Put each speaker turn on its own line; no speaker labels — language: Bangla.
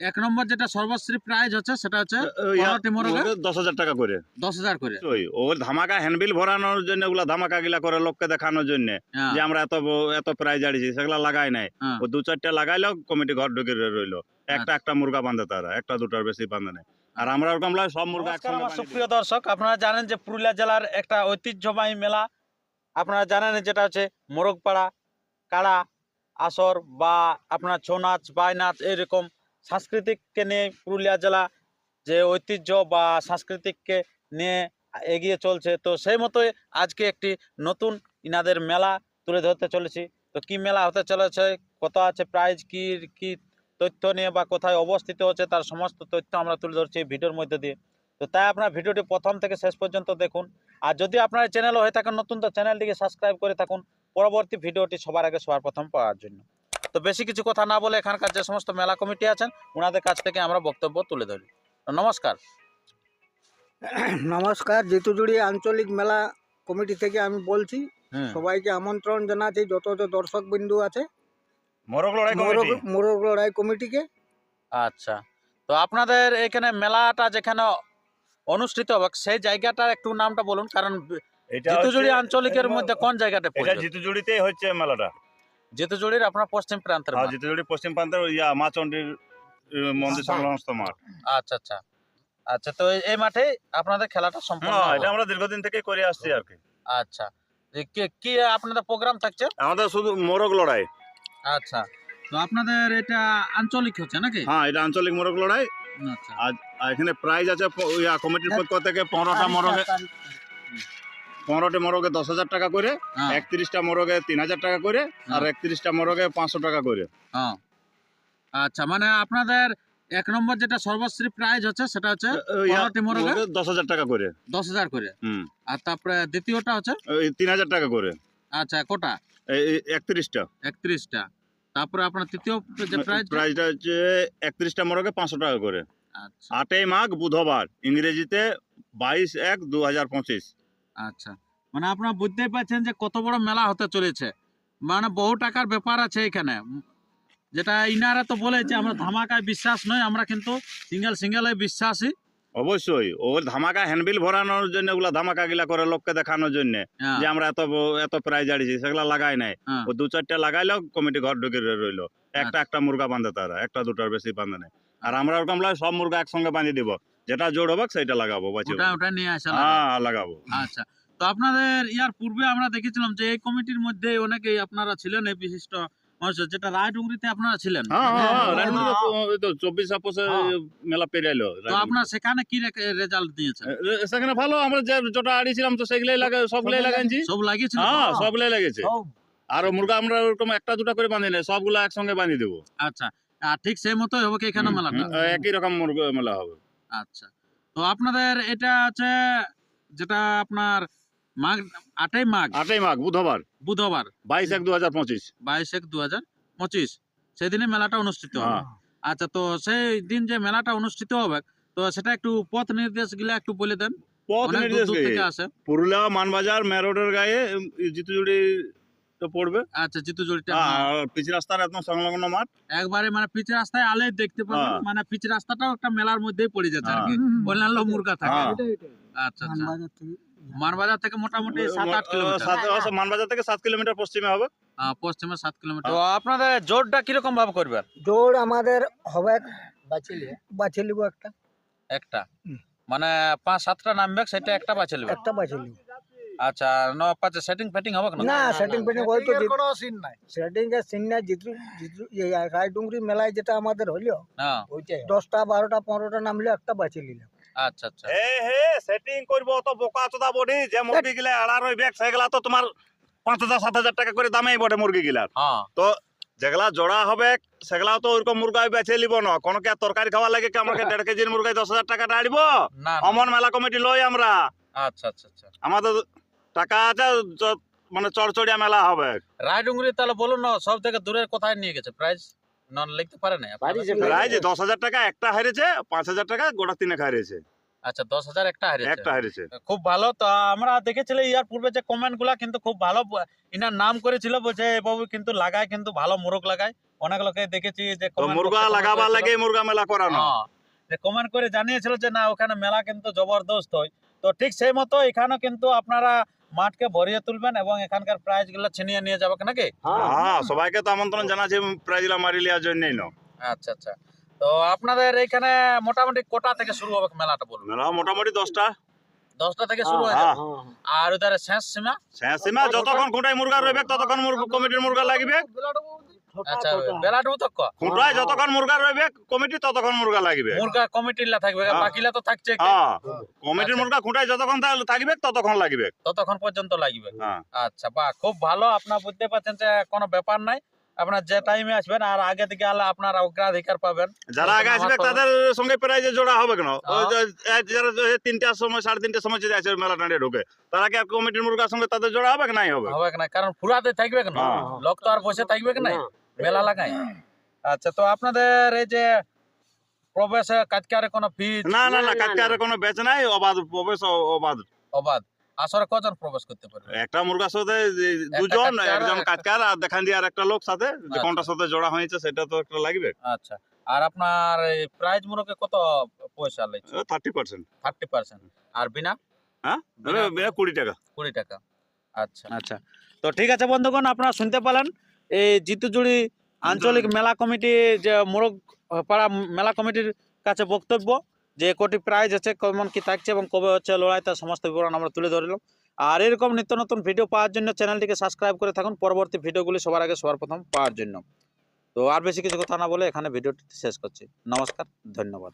এক নম্বর যেটা সর্বশ্রী প্রাইজ হচ্ছে সেটা হচ্ছে
দশ হাজার টাকা করে।
দশ হাজার করে।
ওই ওর ধামাকা হ্যান্ডবিল ভরানোর জন্য ওগুলা ধামাকা গিলা করে লোককে দেখানোর জন্য।
হ্যাঁ,
যে আমরা এত এত প্রাইজ আড়িছি সেগুলা লাগাই নাই।
হ্যাঁ।
ও দু চারটা লাগাইলেও কমিটি ঘর ঢুকে রইল। একটা একটা মুরগা বাঁধে তারা একটা দুটার বেশি বাঁধে নাই। আর আমরা ওরকম লাগে সব মুরগা
সুপ্রিয় দর্শক আপনারা জানেন যে পুরুলিয়া জেলার একটা ঐতিহ্যবাহী মেলা। আপনারা জানেন যেটা হচ্ছে মোরগপাড়া কাড়া আসর বা আপনার ছৌ নাচ বাই নাচ এইরকম সাংস্কৃতিককে নিয়ে পুরুলিয়া জেলা যে ঐতিহ্য বা সাংস্কৃতিককে নিয়ে এগিয়ে চলছে, তো সেই মতোই আজকে একটি নতুন ইনাদের মেলা তুলে ধরতে চলেছি। তো কি মেলা হতে চলেছে, কত আছে প্রাইজ কি কি তথ্য নিয়ে বা কোথায় অবস্থিত হচ্ছে, তার সমস্ত তথ্য আমরা তুলে ধরছি ভিডিওর মধ্যে দিয়ে। তো তাই আপনার ভিডিওটি প্রথম থেকে শেষ পর্যন্ত দেখুন। আর যদি আপনার চ্যানেল হয়ে থাকেন নতুন, তো চ্যানেলটিকে সাবস্ক্রাইব করে থাকুন। পরবর্তী ভিডিওটি সবার আগে সবার প্রথম পাওয়ার জন্য। তো বেশি কিছু কথা না বলে এখানকার যে সমস্ত মেলা কমিটি আছেন ওনাদের কাছ থেকে আমরা বক্তব্য তুলে ধরি। তো নমস্কার।
নমস্কার জিতুজুড়ি আঞ্চলিক মেলা কমিটি থেকে আমি বলছি সবাইকে আমন্ত্রণ জানাচ্ছি যত যত দর্শক বিন্দু আছে।
মোরগ লড়াই
মোরগ লড়াই কমিটিকে।
আচ্ছা। তো আপনাদের এখানে মেলাটা যেখানে অনুষ্ঠিত হবে সেই জায়গাটার একটু নামটা বলুন কারণ জিতুজুড়ি আঞ্চলিকের মধ্যে কোন জায়গাটা
এটা জিতুজুড়িতেই হচ্ছে মেলাটা।
জিতুজুড়ির আপনার পশ্চিম প্রান্তের মাঠ।
জিতুজুড়ি পশ্চিম প্রান্তের ইয়া মা চণ্ডীর মন্দির সংলগ্নস্থ মাঠ।
আচ্ছা আচ্ছা। আচ্ছা তো এই- মাঠে আপনাদের খেলাটা সম্পূর্ণ
হ্যাঁ, এটা আমরা দীর্ঘদিন থেকে করে আসছি আর কি।
আচ্ছা। কি আপনাদের প্রোগ্রাম থাকছে?
আমাদের শুধু মোরগ লড়াই।
আচ্ছা।
তো আপনাদের এটা আঞ্চলিক হচ্ছে নাকি?
হ্যাঁ এটা আঞ্চলিক মোরগ লড়াই।
আচ্ছা।
আর এখানে প্রাইজ আছে ইয়া কমিটির পক্ষ থেকে পনেরোটা মোরগে পনেরোটি মোরগে দশ হাজার টাকা করে
হ্যাঁ,
একত্রিশটা মোরগে তিন হাজার টাকা করে আর
হ্যাঁ।
একত্রিশটা মোরগে পাঁচশো টাকা করে।
হ্যাঁ। আচ্ছা মানে আপনাদের এক নম্বর যেটা সর্বশ্রী প্রাইজ হচ্ছে সেটা হচ্ছে পনেরোটি মোরগে?
মোরগে দশ হাজার টাকা করে।
দশ হাজার করে?
হুম।
আর তারপরে দ্বিতীয়টা হচ্ছে?
তিন হাজার টাকা করে।
আচ্ছা কোটা?
একত্রিশটা।
একত্রিশটা। তারপরে আপনার তৃতীয় যে প্রাইজ
প্রাইজটা হচ্ছে একত্রিশটা মোরগে পাঁচশো টাকা করে।
আচ্ছা।
আটই মাঘ বুধবার ইংরেজিতে বাইশ এক দু হাজার পঁচিশ।
আচ্ছা। মানে আপনারা বুঝতেই পারছেন যে কত বড় মেলা হতে চলেছে। মানে বহু টাকার ব্যাপার আছে এখানে। যেটা ইনারা তো বলেছে আমরা ধামাকায় বিশ্বাস নয় আমরা কিন্তু সিঙ্গেল সিঙ্গেলে বিশ্বাসী।
অবশ্যই। ওর ধামাকা হ্যান্ডবিল ভরানোর জন্য ওগুলা ধামাকা গিলা করে লোককে দেখানোর জন্য
হ্যাঁ,
যে আমরা এত এত প্রাইজ আড়িছি সেগুলা লাগাই নাই।
হ্যাঁ।
ও দু চারটা লাগাইলেও কমিটি ঘর ঢুকে রইল। একটা একটা মুরগা বাঁধে তারা একটা দুটার বেশি বাঁধে নাই। আর আমরা ওরকম সব মুরগা একসঙ্গে বাঁধি দিব। যেটা জোর হবে সেটা লাগাবো বাঁচিয়ে
ওটা ওটা নিয়ে আসা
হ্যাঁ লাগাবো।
আচ্ছা। তো আপনাদের ইয়ার পূর্বে আমরা দেখেছিলাম যে এই কমিটির মধ্যে অনেকেই আপনারা ছিলেন এই বিশিষ্ট মানুষ যেটা রায়ডুঙ্গরিতে আপনারা ছিলেন।
হ্যাঁ হ্যাঁ হ্যাঁ, চব্বিশ। মেলা
তো আপনার সেখানে কি রেজাল্ট দিয়েছেন?
সেখানে ভালো আমরা যে যেটা আড়িয়েছিলাম তো সেগুলাই লাগা সবগুলাই লাগাইছি।
সব
হ্যাঁ সবগুলাই আর মুরগা আমরা ওরকম একটা দুটা করে বাঁধি নাই সবগুলো একসঙ্গে বাঁধি দেবো।
আচ্ছা। ঠিক সেই মতোই হবে কি এখানে মেলাটা?
একই রকম মুরগা মেলা হবে।
আচ্ছা। তো আপনাদের এটা আছে যেটা আপনার মাঘ আটই মাঘ?
আটই মাঘ বুধবার।
বুধবার।
বাইশ এক দু হাজার পঁচিশ।
বাইশ এক দু হাজার পঁচিশ। সেদিনে মেলাটা অনুষ্ঠিত হবে।
হ্যাঁ।
আচ্ছা তো সেই দিন যে মেলাটা অনুষ্ঠিত হবে তো সেটা একটু পথ নির্দেশগুলা একটু বলে দেন।
পথ নির্দেশ পুরুলিয়া মানবাজার মেরোডের গায়ে জিতুজুড়ি তো পড়বে।
আচ্ছা জিতু
আর পিচ রাস্তার একদম সংলগ্ন মাঠ।
একবারে মানে পিচ রাস্তায় আলে দেখতে পাবেন।
হ্যাঁ।
মানে পিচ রাস্তাটাও একটা মেলার মধ্যেই পড়ে যাচ্ছে আর কি। অন্যান্য মুরগা থাকে।
হ্যাঁ।
আচ্ছা আচ্ছা। মানবাজার থেকে। মোটামুটি সাত আট কিলোমিটার।
মানবাজার থেকে সাত কিলোমিটার পশ্চিমে হবে।
পশ্চিমে সাত কিলোমিটার।
আপনাদের জোরটা কীরকম ভাবে করবেন?
জোর আমাদের হবে বাছে নিব একটা।
একটা? মানে পাঁচ সাতটা নামবে সেটা একটা বাছে নেবে
একটা বাছে নিব
আচ্ছা ন পাঁচ সেটিং ফেটিং হবে না
না সেটিং ফেটিং ওই তো কোনো সিন নাই। সেটিং এর সিন নাই জিতু জিতু রায়ডুঙ্গরি মেলায় যেটা আমাদের হইল
হ্যাঁ
ওইটাই দশটা বারোটা পনেরোটা নামলে একটা বাছে নিলাম।
আচ্ছা আচ্ছা।
হে হে সেটিং করব অত বোকা চোদা বডি যে মুরগি গিলা আড়া রইবে সেগুলা তো তোমার পাঁচ হাজার সাত হাজার টাকা করে দামেই বটে মুরগি গিলার।
হ্যাঁ।
যেগুলা জোড়া হবে সেগুলা তো ওরকম মুরগা বেছে লিব না। কোনো কে তরকারি খাওয়া লাগে কি আমাকে দেড় কেজির মুরগাই দশ হাজার টাকা আড়িব
না।
অমন মেলা কমিটি লই আমরা।
আচ্ছা আচ্ছা আচ্ছা।
আমাদের টাকা আছে মানে চড়চড়িয়া মেলা হবে।
রায়ডুঙ্গরি তাহলে বলুন না সব থেকে দূরের কোথায় নিয়ে গেছে? প্রাইস নন লিখতে পারে না
প্রায় দশ হাজার টাকা একটা হারিয়েছে পাঁচ হাজার টাকা গোটা তিনেক হারিয়েছে।
আচ্ছা দশ হাজার একটা হারিয়েছে।
একটা হারিয়েছে।
খুব ভালো তো আমরা দেখেছিলাম ইয়ার পূর্বে যে কমেন্টগুলা কিন্তু খুব ভালো ইনার নাম করেছিল বলছে "এ বাবু কিন্তু লাগায় কিন্তু ভালো মোরগ লাগায়। অনেক লোকে দেখেছি যে
মুরগা লাগাবার লাগে মুরগা মেলা করানো।
হ্যাঁ, যে কমেন্ট করে জানিয়েছিল যে না ওখানে মেলা কিন্তু জবরদস্ত। হয় তো ঠিক সেই মতো এখানে কিন্তু আপনারা মাঠকে ভরিয়ে তুলবেন এবং এখানকার প্রাইজগুলো ছিনিয়ে নিয়ে যাবেন নাকি?
হ্যাঁ সবাইকে তো আমন্ত্রণ জানাচ্ছি গুলো মারি নেওয়ার জন্যই না।
আচ্ছা আচ্ছা। তো আপনাদের এখানে মোটামুটি কোটা থেকে শুরু হবে মেলাটা বলুন?
মেলা মোটামুটি দশটা।
দশটা থেকে শুরু হয়ে
হ্যাঁ
যাবে? আর ওদের শেষ সীমা?
শেষ সীমা যতক্ষণ কোটায় মুরগা রইবে ততক্ষণ মুরগা- কমিটির মুরগা লাগবে।
আচ্ছা বেলাটু তো
খুঁটায় যতক্ষণ মুরগা রইবে কমিটি ততক্ষণ মুরগা লাগবে।
মুরগা কমিটির থাকবে। বাকিলা তো থাকছে
হ্যাঁ। কমিটির। মুরগা খুঁটায় যতক্ষণ থাকবে ততক্ষণ লাগবে।
ততক্ষণ পর্যন্ত লাগবে। আচ্ছা বাহ খুব ভালো আপনার বুঝতে পারছেন যে কোনো ব্যাপার নাই। আপনার যে টাইমে আসবেন আর আগে থেকে আলে আপনারা অগ্রাধিকার পাবেন।
যারা আগে আসবে তাদের সঙ্গে প্রাইজে জোড়া হবে কেন?
হ্যাঁ।
যারা তিনটার সময় সাড়ে তিনটার সময় যদি আসে মেলা টাঁড়িয়ে ঢুকে তারা কি আর কমিটির মুরগার সঙ্গে তাদের জোড়া হবে কি নাই হবে?
হবে না কারণ ফুরাতে থাকবে কেন
হ্যাঁ।
লোক তো আর বসে থাকবে কি নাই? মেলা লাগাই আচ্ছা তো আপনাদের এই যে প্রবেশে কাজকারে কোনো ফি
না না না কাটকারে কোনো বেচ নাই অবাধ প্রবেশ অবাধ।
অবাধ। আসরে কজন প্রবেশ করতে পারবে
একটা মুরগার সাথে দুজন একজন কাটকার আর দেখান দিয়ে আর একটা লোক সাথে যে
আচ্ছা।
কোনটার সাথে জোড়া হয়েছে সেটা তো একটা লাগবে।
আচ্ছা। আর আপনার প্রাইজ মূলকে কত পয়সা লাগছে?
থার্টি পার্সেন্ট
থার্টি পার্সেন্ট আর বিনা?
হ্যাঁ?
বিনা-
কুড়ি টাকা।
কুড়ি টাকা। আচ্ছা। আচ্ছা। তো ঠিক আছে বন্ধুগণ আপনারা শুনতে পেলেন। এই জিতুজুড়ি আঞ্চলিক মেলা কমিটি যে মোরগ পাড়া মেলা কমিটির কাছে বক্তব্য যে কোটি প্রাইজ আছে কেমন কি থাকছে এবং কবে হচ্ছে লড়াই তার সমস্ত বিবরণ আমরা তুলে ধরলাম। আর এরকম নিত্য নতুন ভিডিও পাওয়ার জন্য চ্যানেলটিকে সাবস্ক্রাইব করে থাকুন। পরবর্তী ভিডিওগুলি সবার আগে সবার প্রথম পাওয়ার জন্য। তো আর বেশি কিছু কথা না বলে এখানে ভিডিওটি শেষ করছি। নমস্কার ধন্যবাদ।